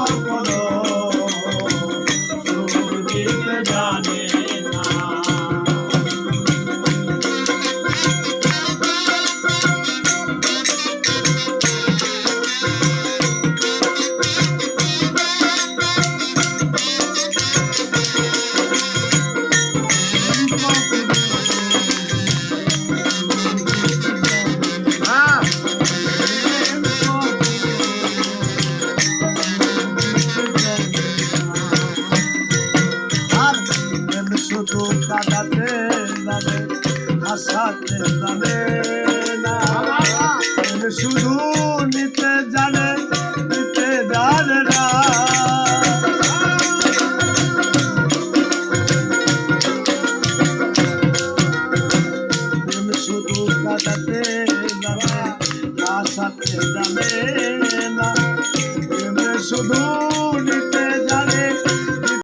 প্রেম কখনো কাটাতে জানে হাসাতে জানে না। শুধু নিতে জানে নিতে জানে না। শুধু কাটাতে জানে আসাতে জানে শুধু